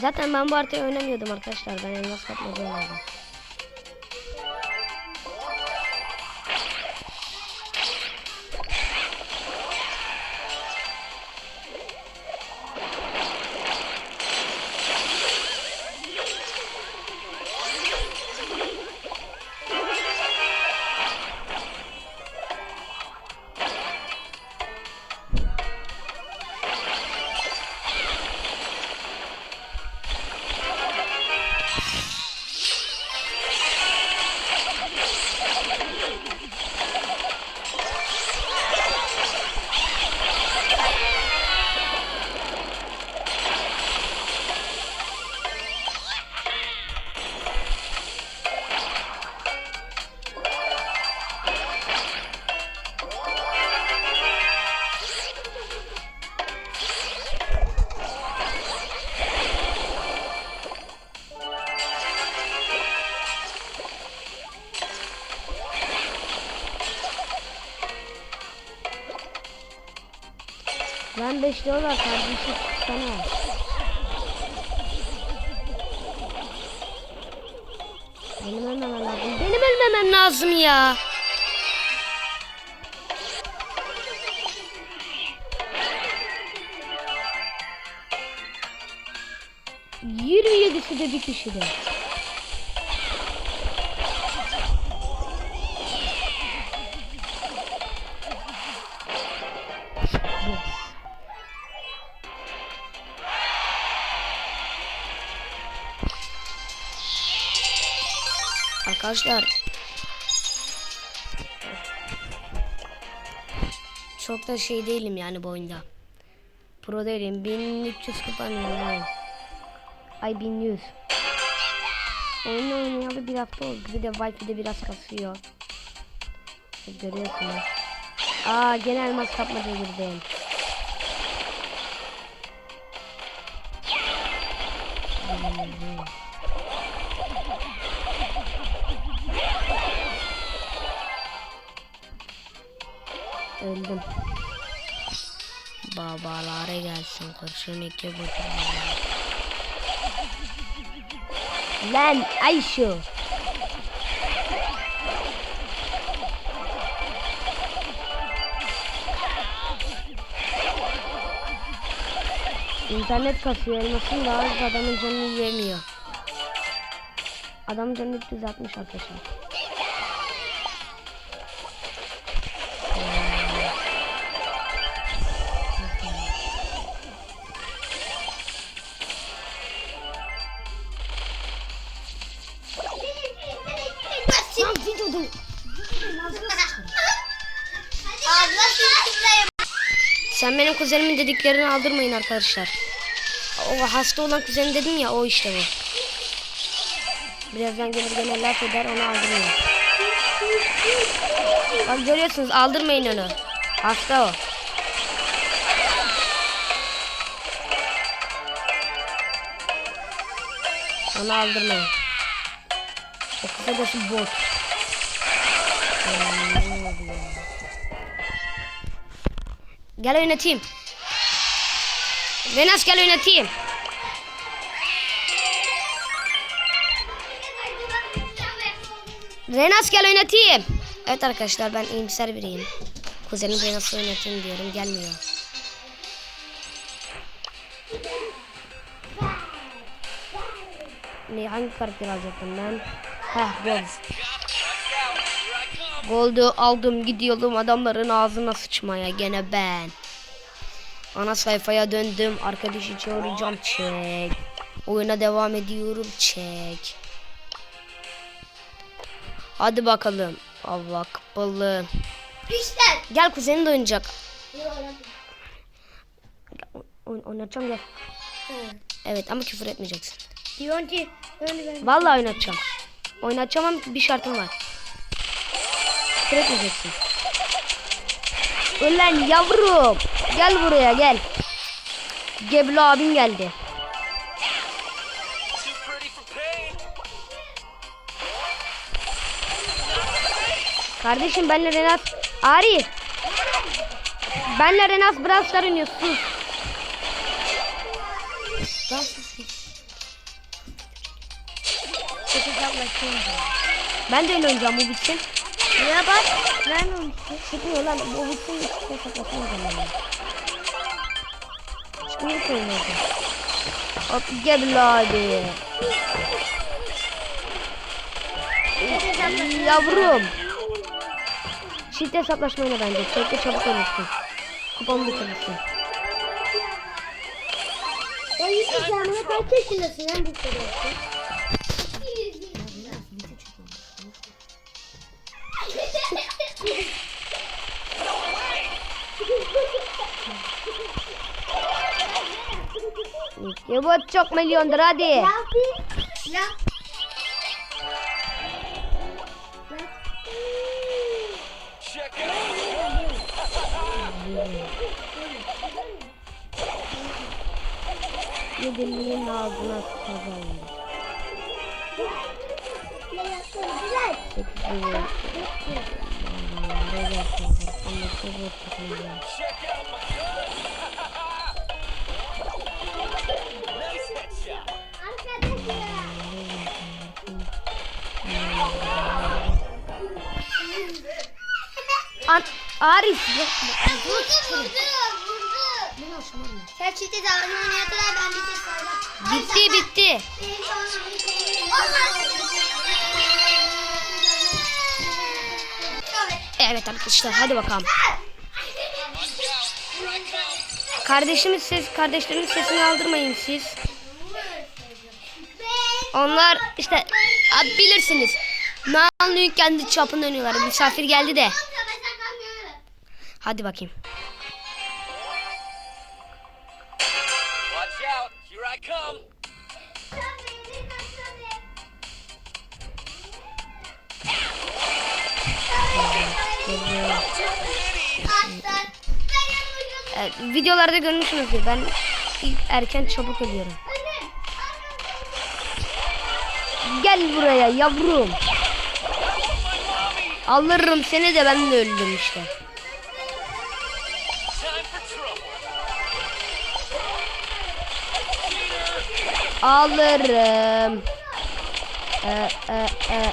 Zaten ben bu haritayı oynamıyordum arkadaşlar. Ben elmas kapmaca oynadım. Ben beşliyorlar kardeşim sana. Benim ölmemem lazım. Benim ölmemem lazım ya. Yirmi yedisi de bir kişide. Yes. Arkadaşlar çok da şey değilim yani bu oyunda. Pro değilim. 1300 kupa mıyım? Ay 1100. Oyunu oynayalı bir hafta oldu. Bir de Wi-Fi'de biraz kasıyor. Görüyorsunuz. Aa gene elmas kapmaca girdim. Öldüm. Babalara gelsin kurşun iki buçuk. Lan Ayşu. İnternet kasıyor elmasın da az adamın canını yemiyor. Adamın canı 360 arkadaşlar. Benim kuzenimin dediklerini aldırmayın arkadaşlar. O hasta olan kuzenim dedim ya o işte bu. Birazdan gelir gene laf eder onu aldırmayın. Bak görüyorsunuz aldırmayın onu. Hasta o. Onu aldırmayın. O kısacası bot. Gel oynatayım. Venas gel oynatayım. Renas gel oynatayım. Evet arkadaşlar ben iyimser biriyim. Kuzenim Renas'ı oynatayım diyorum gelmiyor. Ne hangi karakter alacaktım ben? Heh Gold. Gold'u aldım gidiyorum adamların ağzına sıçmaya gene ben. Ana sayfaya döndüm arkadaşı çağıracağım çek. Oyuna devam ediyorum çek. Hadi bakalım. Allah kapalı. Pişler. Gel kuzenin de oynayacak. Oyn oynatacağım gel. Evet ama küfür etmeyeceksin. Ki. Vallahi oynatacağım. Oynatacağım ama bir şartım var. Küfür etmeyeceksin. Ulan yavrum. Gel buraya gel. Geblo abin geldi. Kardeşim benle Renat. Arif. Benle Renat Brawl Stars oynuyor. Sus. Ben de öyle oynayacağım bu bitsin. Ya bak. Ben onu. Çıkmıyor lan bu bitsin hiç hesaplaşamayacağım ben. Çıkmıyor ki oynayacağım. Hop gel hesaplaşıyorum. Yavrum. Çift hesaplaşma oyna bence. Tekte çabuk ölürsün. Kupamı bitirirsin. O yüzden bana kaç yaşındasın lan bu soruyorsun? Ya bu çok milyondur hadi. Ya. Out. Yedirmeyin ağzına kazandı. Check out my An Arif. Vurdu vurdu vurdu. Sen çifte zaman oynayatlar ben bir tek sonra. Bitti bitti. Evet arkadaşlar hadi bakalım. Kardeşimiz ses, kardeşlerimiz sesini aldırmayın siz. Onlar işte bilirsiniz. Namlıyı kendi çapında oynuyorlar. Misafir geldi de. Hadi bakayım. Watch out. Here I come. Evet, videolarda görmüşsünüzdür. Ben ilk erken çabuk ölüyorum. Gel buraya yavrum. Alırım seni de ben de öldüm işte. Alırım. Ee, e, e,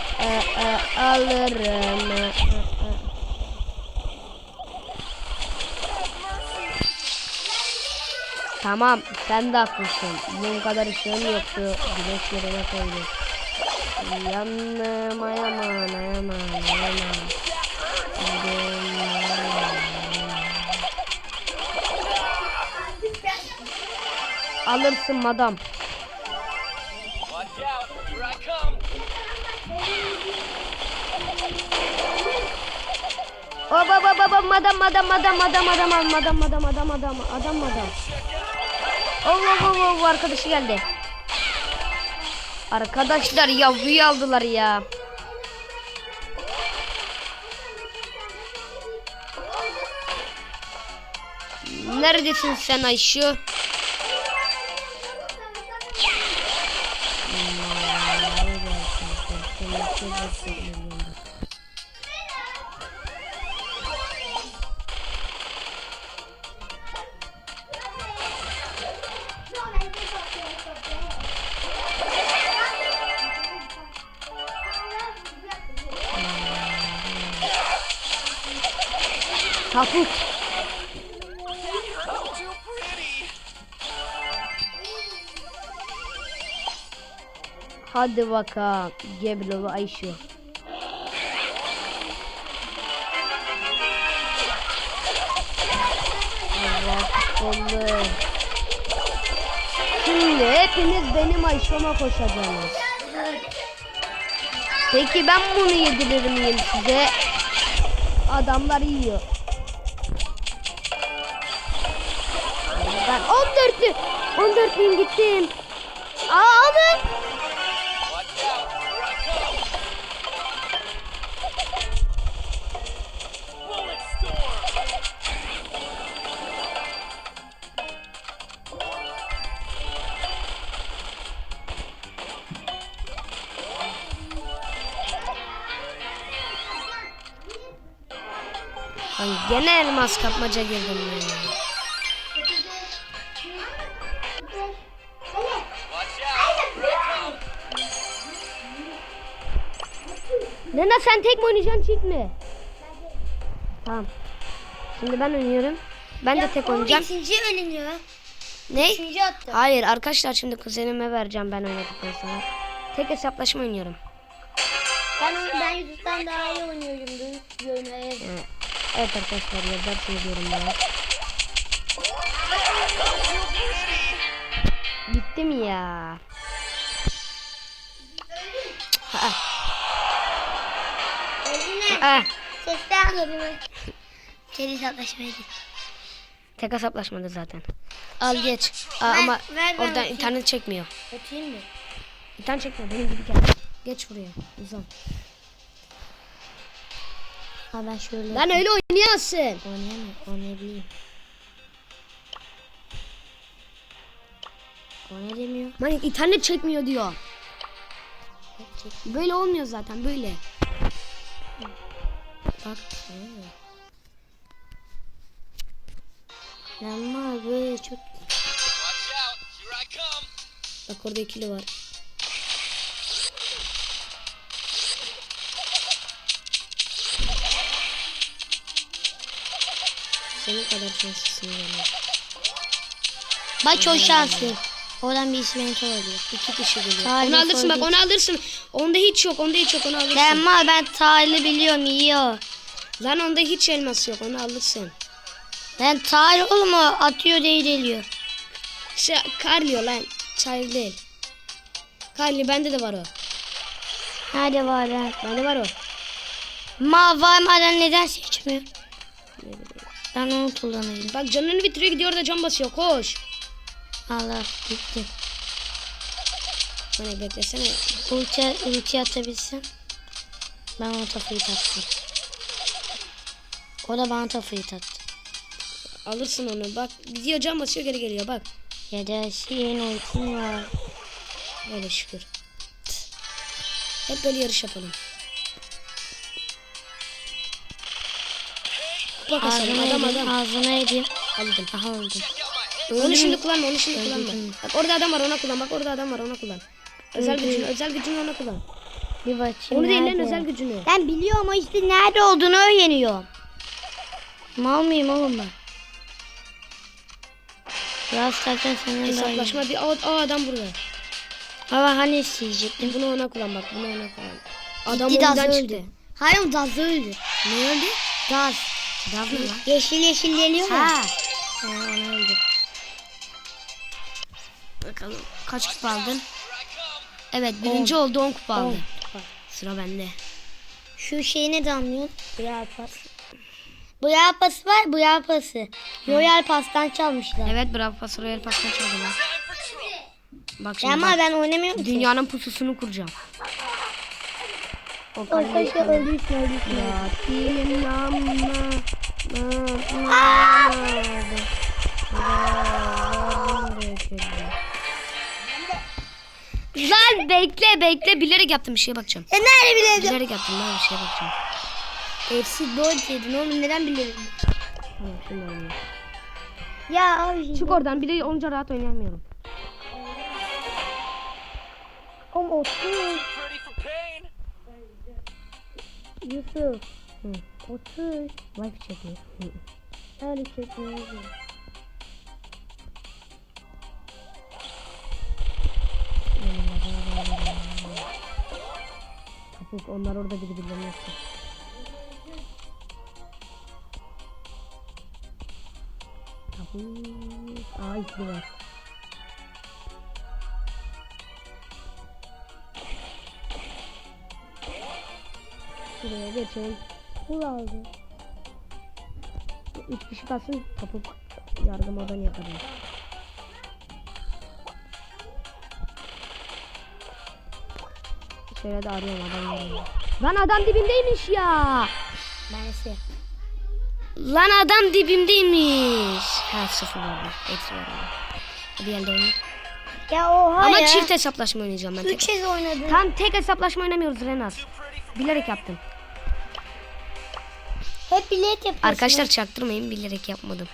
e, alırım. Ee. Tamam sen de haklısın. Bu kadar işlerim yoktu. Güneş yerine koyduk. Ayaman. Yandım, ayaman, ayaman. Alırsın madam. Come. Baba baba madam madam madam madam madam madam madam madam madam adam madam. Allah Allah Allah arkadaşı geldi. Arkadaşlar yavruyu aldılar ya. Neredesin sen Ayşe? Hadi bakalım. Geblolu Ayşe. Allah. Şimdi hepiniz benim Ayşe'ma koşacaksınız. Peki ben bunu yedirir miyim size? Adamlar yiyor. Ben 14'lü 14 bin gittim. Aa alın. Gene elmas kapmaca girdim ben ya. Lena sen tek mi oynayacaksın çift mi? Tamam. Şimdi ben oynuyorum. Ben de tek oynayacağım. İkinci ölünüyor. Ne? Üçüncü attı. Hayır arkadaşlar şimdi kuzenime vereceğim ben oynadıktan sonra. Tek hesaplaşma oynuyorum. Ben ben YouTube'dan daha iyi oynuyorum. Evet. Evet, arkadaşlar yazarsınız yorumlara. Bitti mi ya? Öldüler. ha. Sesten geliyor. Seri hesaplaşmaya git. Tek hesaplaşmadı zaten. Al geç. Aa, Ver- ama ver oradan internet çekmiyor. Atayım mı? İnternet çekmiyor benim gibi gel. Geç buraya. Uzan. Ha ben şöyle Lan öyle oynuyorsun. oynayamam. Oynayabilirim. Oynayamıyor. Lan internet çekmiyor diyor. Böyle olmuyor zaten böyle. Bak. Ama böyle çok. Bak orada ikili var. Senin kadar şanslısın yani. Bak çok şanslı. Oradan bir enter oluyor. İki kişi geliyor. Tarih onu alırsın bak onu alırsın. Onda hiç yok onda hiç yok onu alırsın. Ama ben tarihli biliyorum iyi o. Lan onda hiç elmas yok onu alırsın. Ben tarih olma atıyor değil geliyor. Şey, Carlio lan. Çayır değil. Carlio bende de var o. Nerede var lan? Bende var o. Ma var mı adam neden seçmiyor? Ben onu kullanayım. Bak canını bitiriyor gidiyor da can basıyor koş. Allah gitti. Hani beklesene. Ulti, ulti atabilsin. Ben ona tafayı taktım. O da bana tafayı taktı. Alırsın onu bak. Gidiyor can basıyor geri geliyor bak. Ya da şeyin ultim var. Öyle şükür. Hep böyle yarış yapalım. Ağzına adam edeyim, adam. ağzına edeyim. Aldım. Aha öldü. Onu şimdi kullanma onu şimdi kullanma. Öldürdüm. Bak orada adam var ona kullan. Bak orada adam var ona kullan. Özel Öldü. gücünü özel gücünü ona kullan. Bir bakayım Onu değil lan özel gücünü. Ben biliyorum ama işte nerede olduğunu öğreniyorum. Mal mıyım oğlum ben? Biraz zaten senin. Hesaplaşma bir aa, aa adam burada. Ama hani isteyecektim. Bunu ona kullan bak bunu ona kullan. Adam Gitti Daz oyundan öldü. çıktı. Hayır Daz öldü. Ne öldü? Daz. Lan? Yeşil yeşil geliyor Ha. ya. Ha öldü. Bakalım kaç kupa aldın? Evet birinci oldu 10 kupa aldı. Sıra bende. Şu şey ne damlıyor? Royal pas. Royal pası var, Royal pası. Royal pastan çalmışlar. Evet bravo pas Royal pasını çaldılar. Bak şimdi Ama bak. ben oynamıyorum ki. Dünyanın pususunu kuracağım. Arkadaşlar öldüysün. Ya dilim yanma. Lan bekle bekle bilerek yaptım bir şeye bakacağım. E nerede bileceğim? Bilerek yaptım ben bir şeye bakacağım. Hepsi dört yedin oğlum neden biliyorum? Tamam şimdi oynayayım. Ya abi. Çık oradan bir de olunca rahat oynayamıyorum. Oğlum otur. Yusuf. Hı. Otur. Wifi çekiyor. Öyle çekmiyorum. Kapuk onlar orada birbirlerine yapıyor. Kapuk. Aa ikili var. Şuraya geçelim. Kul aldı. Üç kişi kalsın kapuk yardım oradan yaparım. Şöyle de arıyorum adam yardım. Lan adam dibimdeymiş ya. Maalesef. Lan adam dibimdeymiş. Ha sıfır oldu. Eksi orada. Hadi gel de oynayalım. Ya oha Ama ya. çift hesaplaşma oynayacağım ben. Üç kez oynadım. Tam tek hesaplaşma oynamıyoruz Renas. Bilerek yaptım. Hep bilet yapıyorsun. Arkadaşlar çaktırmayın bilerek yapmadım.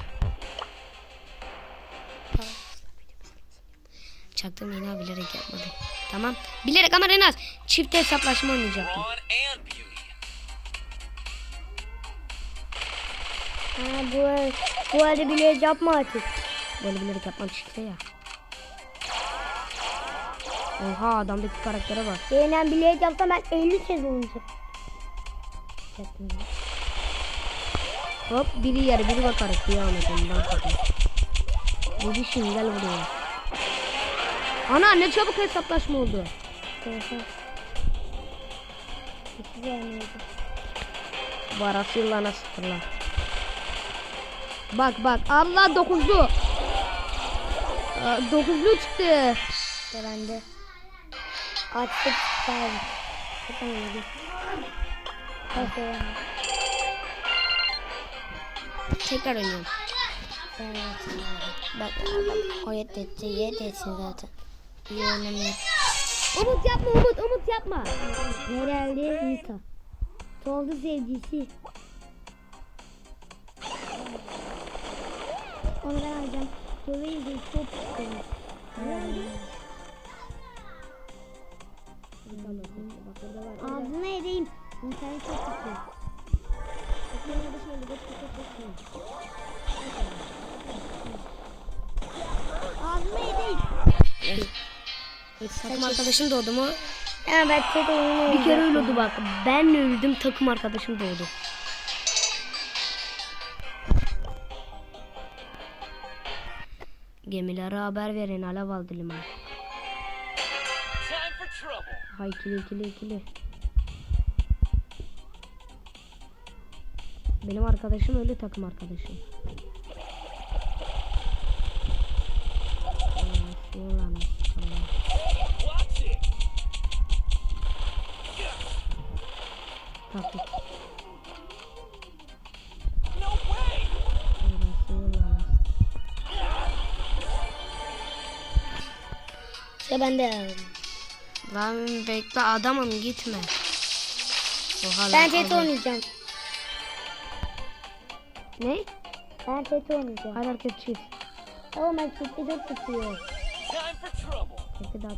Çaktırmayın ha bilerek yapmadım. Tamam. Bilerek ama Renaz çift hesaplaşma oynayacaktım. Ha, bu, bu halde bilerek yapma artık. Böyle bilerek yapmam işte ya. Oha adamdaki karaktere bak. Beğenen bilerek yapsam ben 50 kez olacak. Yapmayayım. Hop biri yer biri bakarak devam edelim. Ben bakayım. Bebişim gel buraya. Ana ne çabuk hesaplaşma oldu. Barası yıllana sıfırla. Bak bak Allah dokuzlu. Aa, Dokuzlu çıktı. Bende. Çıkardı. Yapamadım. Nasıl yani? Tekrar oynuyorum. Abi. Bak adam o yet etti, yet etsin zaten. İyi oynamıyor. Umut yapma Umut Umut yapma. Herhalde Nita. Soldu sevgisi. Onu ben alacağım. Dolayı da çok istiyorum. Ağzına edeyim. İnternet çok kötü. Takım arkadaşım doğdu mu? Ya ben oyunu Bir kere öyle oldu bak. Ben öldüm takım arkadaşım doğdu. Gemilere haber verin alev aldı liman. Hay ikili ikili ikili. Benim arkadaşım öyle takım arkadaşım. Taktik. İşte ben de Lan bekle adamım gitme. Oha Ben tet oynayacağım. Ne? Ben tet oynayacağım. Hayır herkes çift. Ama ben çifte çok tutuyor. Tekte daha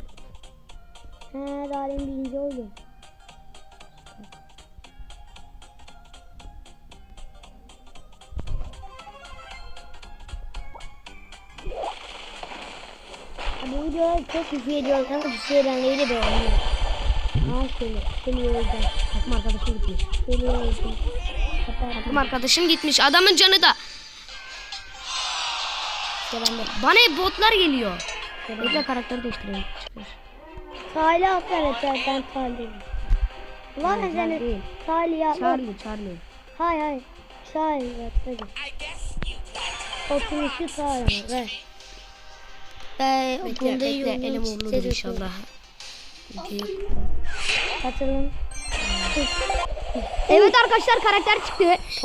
He daha demin birinci oldum. Bu videolar çok küfür ediyor kanka küfür edenleri de beğeniyor. Ha şöyle, şöyle yoracağım. takım arkadaşım gitmiş. Şöyle yoracağım. Takım arkadaşım gitmiş. Adamın canı da. Bana hep botlar geliyor. Bekle karakteri değiştireyim. Çıkıyor. Salih aferin ben Salih. Ulan Hayır, sen ben değil. Salih ya. Charlie, Charlie. Hayır hayır. Salih you Oturmuşu Salih ver. Ben bekle. yolunu Elim istedim. inşallah. Değil. Evet arkadaşlar karakter çıktı.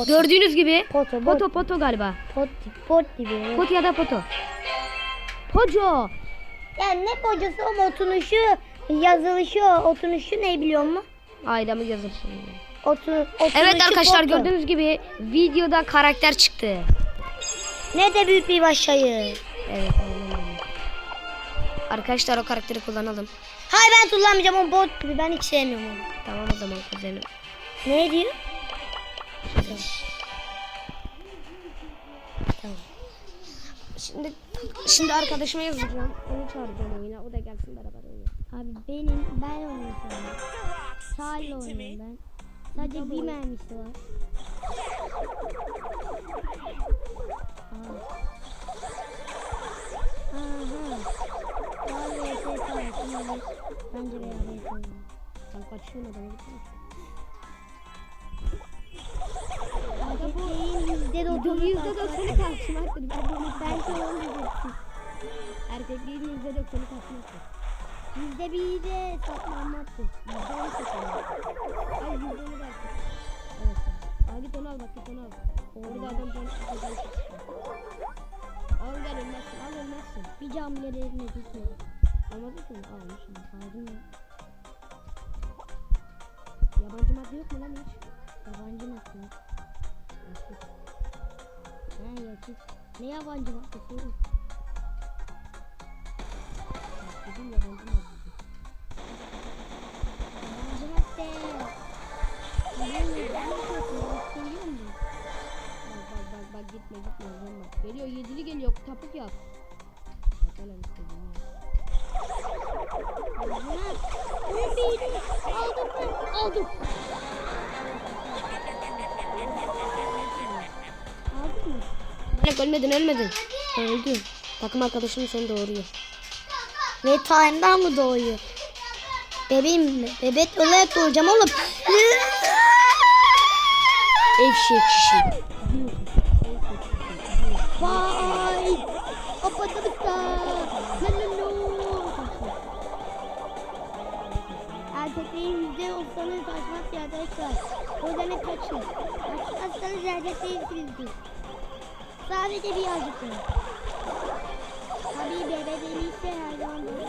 Gördüğünüz gibi. Poto, Poto Poto galiba. Pot, pot gibi. Pot ya da Poto. Poco. Yani ne kocası o oturuşu, yazılışı o, oturuşu ne biliyor musun? Ayda mı yazır şimdi? Otur, oturuşu Evet arkadaşlar Poto. gördüğünüz gibi videoda karakter çıktı. Ne de büyük bir başarı. Evet. Arkadaşlar o karakteri kullanalım. Hayır ben kullanmayacağım o bot gibi ben hiç sevmiyorum onu. Tamam o zaman kuzenim. Ne diyor? Tamam. Şimdi şimdi arkadaşıma yazacağım. Onu çağıracağım oyuna. O da gelsin beraber oynayalım. Abi benim ben oynayacağım. Sağla oynuyorum ben. Sadece bir mermisi var. Aha. Ve şey. Şimdi bence beraber yapalım. Ben kaçıyorum adamı gitmiş. Doksanı kalkar. kaçmaktır. Ben bunu Belki onu diyeceksin. Erkekliğin yüzde doksanı kaçmaktır. Yüzde biri de saklanmaktır. Yüzde onu kaçmaktır. Ay yüzde onu da Evet. Al git onu al bak git onu al. Orada adam can çıkıyor. Al gel ölmezsin al ölmezsin. Bir cam bile eline gitmedi. Almadın ki onu almışım. Aldım ya. Yabancı madde yok mu lan hiç? Yabancı nasıl? Yakıt. Ne yakıt? Ne yabancı maddesi oğlum? Dedim yabancı maddesi. Yabancı madde. Ben ne yapıyorum? Biliyor musun? Bak bak bak bak gitme gitme. Bak. Geliyor yedili geliyor. Tapuk yap. Bakalım istedim şey ya. Aldım ben. Aldım. Melek ölmedin ölmedin. Öldün. Takım arkadaşın seni doğuruyor. Ve time'dan mı doğuyor? Bebeğim mi? Bebek olarak doğacağım oğlum. Evşek kişi. Vay. Kapatırsa. Erkeklerin yüzde olsanız kaçmaz ya arkadaşlar. O yüzden kaçın. Kaçmazsanız erkeklerin Sadece birazcık. Tabii bebe değilse her zaman böyle.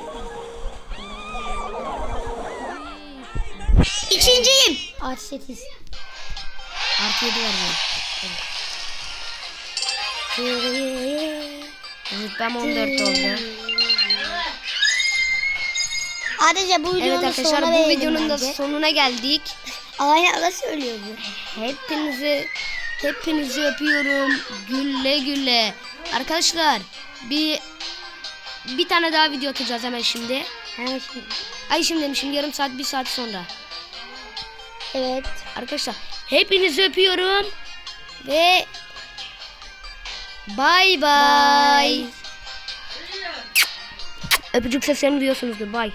İkinciyim. Artı sekiz. Artı 7 var Rütbem 14 oldu. Ayrıca bu videonun Evet arkadaşlar bu videonun da bence. sonuna geldik. Aynen öyle söylüyor bu. Hepinizi hepinizi öpüyorum. Gülle gülle. Arkadaşlar bir bir tane daha video atacağız hemen şimdi. Hemen şimdi. Ay şimdi demişim yarım saat bir saat sonra. Evet. Arkadaşlar hepinizi öpüyorum ve bay bay. Öpücük seslerini duyuyorsunuzdur. Bay.